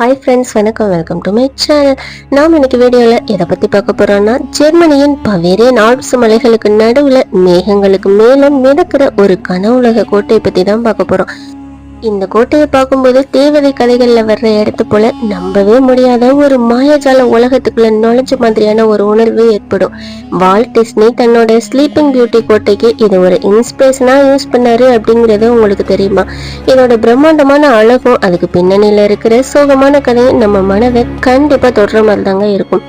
Hi friends வணக்கம் welcome to my channel நாம் இன்னைக்கு வீடியோவில் எதை பற்றி பார்க்க போகிறோம்னா ஜெர்மனியின் பவேரே நாட்ஸ் மலைகளுக்கு நடுவில் மேகங்களுக்கு மேலும் மிதக்கிற ஒரு கன உலக கோட்டையை பற்றி தான் பார்க்க போகிறோம் இந்த கோட்டையை பார்க்கும்போது தேவதை கதைகளில் வர்ற இடத்து போல நம்பவே முடியாத ஒரு மாயாஜால உலகத்துக்குள்ள நுழைஞ்ச மாதிரியான ஒரு உணர்வு ஏற்படும். வால் டிஸ்னி தன்னோட ஸ்லீப்பிங் பியூட்டி கோட்டைக்கு இது ஒரு இன்ஸ்பிரேஷனாக யூஸ் பண்ணாரு அப்படிங்கிறது உங்களுக்கு தெரியுமா? இதோட பிரம்மாண்டமான அழகும் அதுக்கு பின்னணியில் இருக்கிற சோகமான கதையும் நம்ம மனதை கண்டிப்பாக தொடர மாதிரி தாங்க இருக்கும்.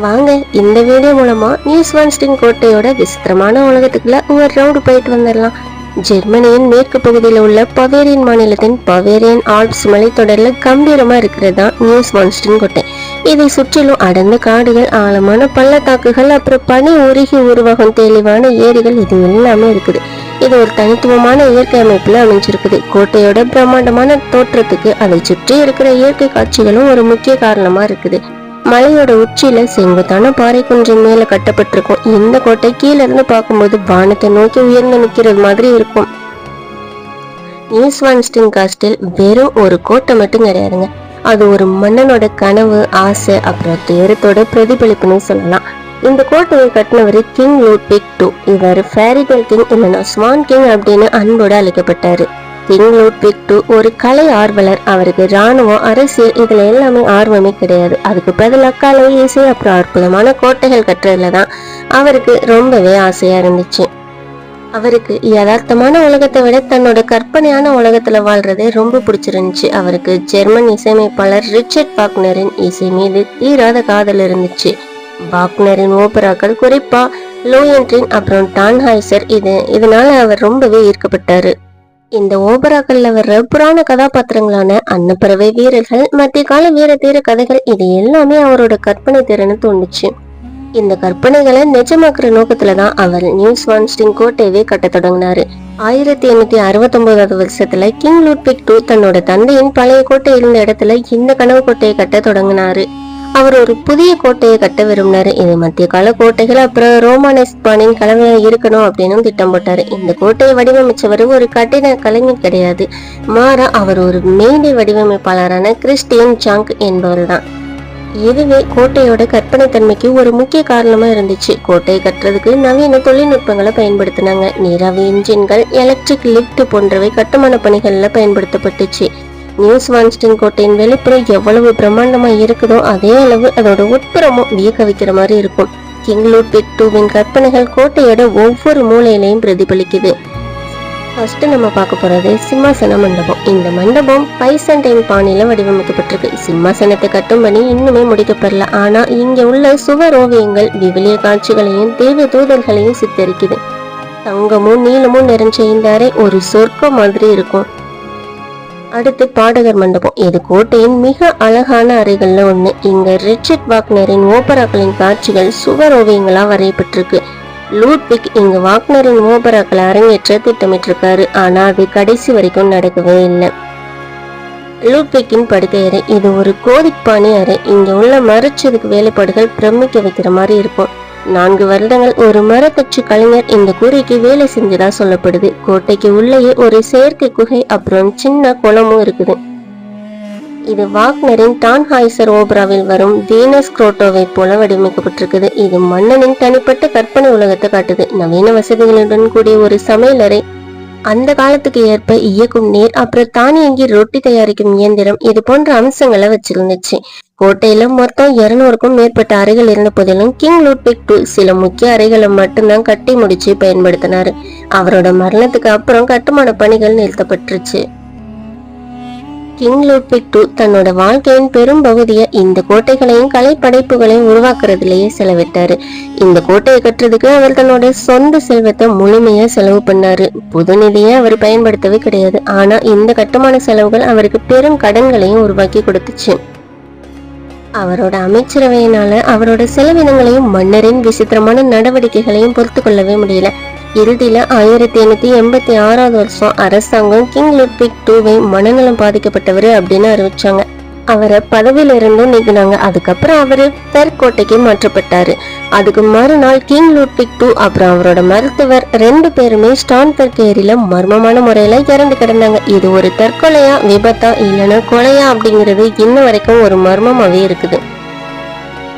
வாங்க இந்த வீடியோ மூலமா நியூஸ் வான்ஸ்டின் கோட்டையோட விசித்திரமான உலகத்துக்குள்ள ஒரு ரவுண்டு போயிட்டு வந்துடலாம் ஜெர்மனியின் மேற்கு பகுதியில் உள்ள பவேரியன் மாநிலத்தின் பவேரியன் ஆல்ப்ஸ் மலைத்தொடரில் கம்பீரமா இருக்கிறது தான் நியூஸ் மான்ஸ்டின் கோட்டை. இதை சுற்றிலும் அடர்ந்த காடுகள் ஆழமான பள்ளத்தாக்குகள் அப்புறம் பனி உருகி உருவாகும் தெளிவான ஏரிகள் இது எல்லாமே இருக்குது. இது ஒரு தனித்துவமான இயற்கை அமைப்புல அமைஞ்சிருக்குது. கோட்டையோட பிரம்மாண்டமான தோற்றத்துக்கு அதை சுற்றி இருக்கிற இயற்கை காட்சிகளும் ஒரு முக்கிய காரணமா இருக்குது. மலையோட உச்சியில செங்குத்தான பாறை குன்றின் மேல கட்டப்பட்டிருக்கும். இந்த கோட்டை கீழ இருந்து பார்க்கும்போது வானத்தை நோக்கி உயர்ந்து நிக்கிறது மாதிரி இருக்கும். நியூஸ்வான்ஸ்டின் காஸ்டில் வெறும் ஒரு கோட்டை மட்டும் கிடையாதுங்க. அது ஒரு மன்னனோட கனவு ஆசை அப்புறம் துயரத்தோட பிரதிபலிப்புன்னு சொல்லலாம். இந்த கோட்டையை கட்டினவர் கிங் லூட்பிக் டூ. இவர் ஃபேரிடல் கிங் இல்லைன்னா ஸ்வான் கிங் அப்படின்னு அன்போடு அழைக்கப்பட்டாரு. கிங் லூட்பிக் டூ ஒரு கலை ஆர்வலர். அவருக்கு ராணுவம் அரசியல் இதில் எல்லாமே ஆர்வமே கிடையாது. அதுக்கு பதிலாக கலை இசை அப்புறம் அற்புதமான கோட்டைகள் கட்டுறதுல தான் அவருக்கு ரொம்பவே ஆசையாக இருந்துச்சு. அவருக்கு யதார்த்தமான உலகத்தை விட தன்னோட கற்பனையான உலகத்துல வாழ்றதே ரொம்ப பிடிச்சிருந்துச்சு. அவருக்கு ஜெர்மன் இசையமைப்பாளர் ரிச்சர்ட் பாக்னரின் இசை மீது தீராத காதல் இருந்துச்சு. பாக்னரின் ஓபராக்கள் குறிப்பா லோயன்ட்ரின் அப்புறம் டான்ஹாய்சர் இது இதனால அவர் ரொம்பவே ஈர்க்கப்பட்டாரு. இந்த ஓபராக்கள்ல வர்ற புராண கதாபாத்திரங்களான அன்னப்பறவை வீரர்கள் மத்திய கால வீர தீர கதைகள் இது எல்லாமே அவரோட கற்பனை திறனை தோணுச்சு இந்த கற்பனைகளை நிஜமாக்குற நோக்கத்துல தான் அவர் நியூஸ் வான்ஸ்டிங் கோட்டையவே கட்ட தொடங்கினாரு. ஆயிரத்தி எண்ணூத்தி அறுபத்தி ஒன்பதாவது வருஷத்துல கிங் லூட்பிக் டூ தன்னோட தந்தையின் பழைய கோட்டை இருந்த இடத்துல இந்த கனவு கோட்டையை கட்ட தொடங்கினாரு. அவர் ஒரு புதிய கோட்டையை கட்ட விரும்பினாரு. இது மத்திய கால கோட்டைகள் அப்புறம் ரோமானஸ் பாணியின் கலவையா இருக்கணும் அப்படின்னு திட்டம் போட்டாரு. இந்த கோட்டையை வடிவமைச்சவர் ஒரு கட்டிட கலைஞர் கிடையாது. மாறா அவர் ஒரு மேடை வடிவமைப்பாளரான கிறிஸ்டியன் ஜாங்க் என்பவர் தான் இதுவே கோட்டையோட கற்பனை தன்மைக்கு ஒரு முக்கிய காரணமா இருந்துச்சு. கோட்டையை கட்டுறதுக்கு நவீன தொழில்நுட்பங்களை பயன்படுத்தினாங்க. நீராவி இன்ஜின்கள் எலக்ட்ரிக் லிஃப்ட் போன்றவை கட்டுமான பணிகளில் பயன்படுத்தப்பட்டுச்சு. நியூஸ் வான்ஸ்டின் கோட்டையின் வெளிப்புறம் எவ்வளவு பிரம்மாண்டமா இருக்குதோ அதே அளவு அதோட உட்புறமும் வியக்க வைக்கிற மாதிரி இருக்கும். கிங் பிக் டூவின் கற்பனைகள் கோட்டையோட ஒவ்வொரு மூலையிலையும் பிரதிபலிக்குது. ஃபர்ஸ்ட் நம்ம பார்க்க போறது சிம்மாசன மண்டபம். இந்த மண்டபம் பைசண்டைன் பாணியில வடிவமைக்கப்பட்டிருக்கு. சிம்மாசனத்தை கட்டும் பணி இன்னுமே முடிக்கப்படல. ஆனா இங்க உள்ள சுவர் ஓவியங்கள் விவிலிய காட்சிகளையும் தெய்வ தூதர்களையும் சித்தரிக்குது. தங்கமும் நீளமும் நிறைஞ்ச இந்த அறை ஒரு சொர்க்கம் மாதிரி இருக்கும். அடுத்து பாடகர் மண்டபம். இது கோட்டையின் மிக அழகான அறைகள்ல ஒண்ணு. இங்க ரிச்சர்ட் வாக்னரின் ஓபராக்களின் காட்சிகள் சுவர் ஓவியங்களா வரையப்பட்டிருக்கு. லூட்விக் இங்கு வாக்னரின் ஓபராக்களை அரங்கேற்ற திட்டமிட்டிருக்காரு. ஆனா அது கடைசி வரைக்கும் நடக்கவே இல்லை. லூட்விக்கின் படுக்கை அறை. இது ஒரு கோதிக் பாணி அறை. இங்க உள்ள மறைச்சதுக்கு வேலைப்பாடுகள் பிரமிக்க வைக்கிற மாதிரி இருக்கும். நான்கு வருடங்கள் ஒரு மரத்தச்சு கலைஞர் இந்த கூரைக்கு வேலை செஞ்சதா சொல்லப்படுது. கோட்டைக்கு உள்ளேயே ஒரு செயற்கை குகை அப்புறம் சின்ன குளமும் இருக்குது. இது வாக்னரின் டான்ஹாய்சர் ஓபராவில் வரும் வீனஸ் குரோட்டோவை போல வடிவமைக்கப்பட்டிருக்குது. இது மன்னனின் தனிப்பட்ட கற்பனை உலகத்தை காட்டுது. நவீன வசதிகளுடன் கூடிய ஒரு சமையலறை. அந்த காலத்துக்கு ஏற்ப இயக்கும் நீர் அப்புறம் தானியங்கி ரொட்டி தயாரிக்கும் இயந்திரம் இது போன்ற அம்சங்களை வச்சிருந்துச்சு. கோட்டையில மொத்தம் இருநூறுக்கும் மேற்பட்ட அறைகள் இருந்த போதிலும் கிங் லூட்பிக் டூ சில முக்கிய அறைகளை மட்டும்தான் கட்டி முடிச்சு பயன்படுத்தினார். அவரோட மரணத்துக்கு அப்புறம் கட்டுமான பணிகள் நிறுத்தப்பட்டுருச்சு. கிங் லூட்விக் டூ தன்னோட வாழ்க்கையின் பெரும் பகுதியை இந்த கோட்டைகளையும் கலை படைப்புகளையும் உருவாக்குறதுலேயே செலவிட்டாரு. இந்த கோட்டையை கட்டுறதுக்கு அவர் தன்னோட சொந்த செல்வத்தை முழுமையா செலவு பண்ணாரு. புது நிதியை அவர் பயன்படுத்தவே கிடையாது. ஆனா இந்த கட்டுமான செலவுகள் அவருக்கு பெரும் கடன்களையும் உருவாக்கி கொடுத்துச்சு. அவரோட அமைச்சரவையினால அவரோட செலவினங்களையும் மன்னரின் விசித்திரமான நடவடிக்கைகளையும் பொறுத்து கொள்ளவே முடியல. இறுதியில ஆயிரத்தி எண்ணூத்தி எண்பத்தி ஆறாவது வருஷம் அரசாங்கம் கிங் லுட்விக் டூவை மனநலம் பாதிக்கப்பட்டவர் அப்படின்னு அறிவிச்சாங்க. அவரை பதவியில இருந்தும் நீக்கினாங்க. அதுக்கப்புறம் அவரு பெர்கோட்டைக்கு மாற்றப்பட்டாரு. அதுக்கு மறுநாள் கிங் லூட்விக் டூ அப்புறம் அவரோட மருத்துவர் ரெண்டு பேருமே ஸ்டான்பர்க் ஏரியில மர்மமான முறையில இறந்து கிடந்தாங்க. இது ஒரு தற்கொலையா விபத்தா இல்லைன்னா கொலையா அப்படிங்கிறது இன்ன வரைக்கும் ஒரு மர்மமாவே இருக்குது.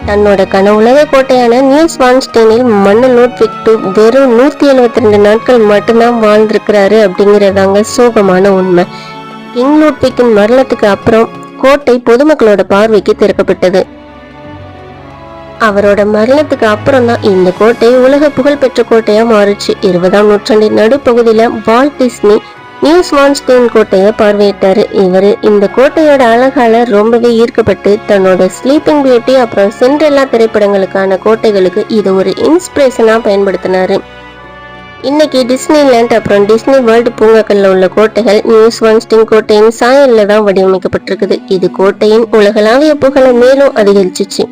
தன்னோட கனவுலக கோட்டையான நியூ ஸ்வான்ஸ்டேனில் மன்னன் லூட்விக் டூ வெறும் நூத்தி எழுபத்தி ரெண்டு நாட்கள் மட்டும்தான் வாழ்ந்திருக்கிறாரு அப்படிங்கறதாங்க சோகமான உண்மை. கிங் லூட்விக்கின் மரணத்துக்கு அப்புறம் கோட்டை பொதுமக்களோட பார்வைக்கு திறக்கப்பட்டது. அவரோட மரணத்துக்கு அப்புறம் தான் இந்த கோட்டை உலக புகழ்பெற்ற கோட்டையா மாறுச்சு. இருபதாம் நூற்றாண்டின் நடுப்பகுதியில வால்ட் டிஸ்னி நியூ ஸ்வான்ஸ்டீன் கோட்டையை பார்வையிட்டாரு. இவர் இந்த கோட்டையோட அழகால ரொம்பவே ஈர்க்கப்பட்டு தன்னோட ஸ்லீப்பிங் பியூட்டி அப்புறம் சென்றெல்லா திரைப்படங்களுக்கான கோட்டைகளுக்கு இது ஒரு இன்ஸ்பிரேஷனா பயன்படுத்தினாரு. இன்னைக்கு டிஸ்னிலேண்ட் அப்புறம் டிஸ்னி வேர்ல்டு பூங்காக்களில் உள்ள கோட்டைகள் நியூ ஸ்வான்ஸ்டேன் கோட்டையின் சாயல்ல தான் வடிவமைக்கப்பட்டிருக்குது. இது கோட்டையின் உலகளாவிய புகழை மேலும் அதிகரிச்சிச்சு.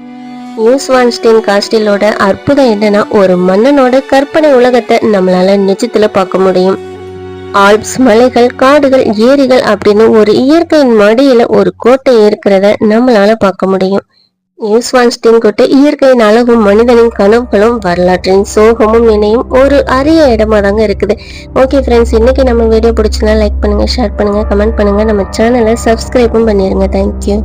நியூ வான்ஸ்டீன் காஸ்டிலோட அற்புதம் என்னன்னா ஒரு மன்னனோட கற்பனை உலகத்தை நம்மளால நிஜத்துல பார்க்க முடியும். ஆல்ப்ஸ் மலைகள் காடுகள் ஏரிகள் அப்படின்னு ஒரு இயற்கையின் மடியில ஒரு கோட்டை இருக்கிறத நம்மளால பார்க்க முடியும். நியூஸ்வான்ஸ்டீன் கோட்டை இயற்கையின் அழகும் மனிதனின் கனவுகளும் வரலாற்றின் சோகமும் இணையும் ஒரு அரிய இடமா தாங்க இருக்குது. ஓகே ஃப்ரெண்ட்ஸ் இன்னைக்கு நம்ம வீடியோ பிடிச்சினா லைக் பண்ணுங்க ஷேர் பண்ணுங்க கமெண்ட் பண்ணுங்க. நம்ம சேனலை சப்ஸ்கிரைபும் பண்ணிருங்க. தேங்க்யூ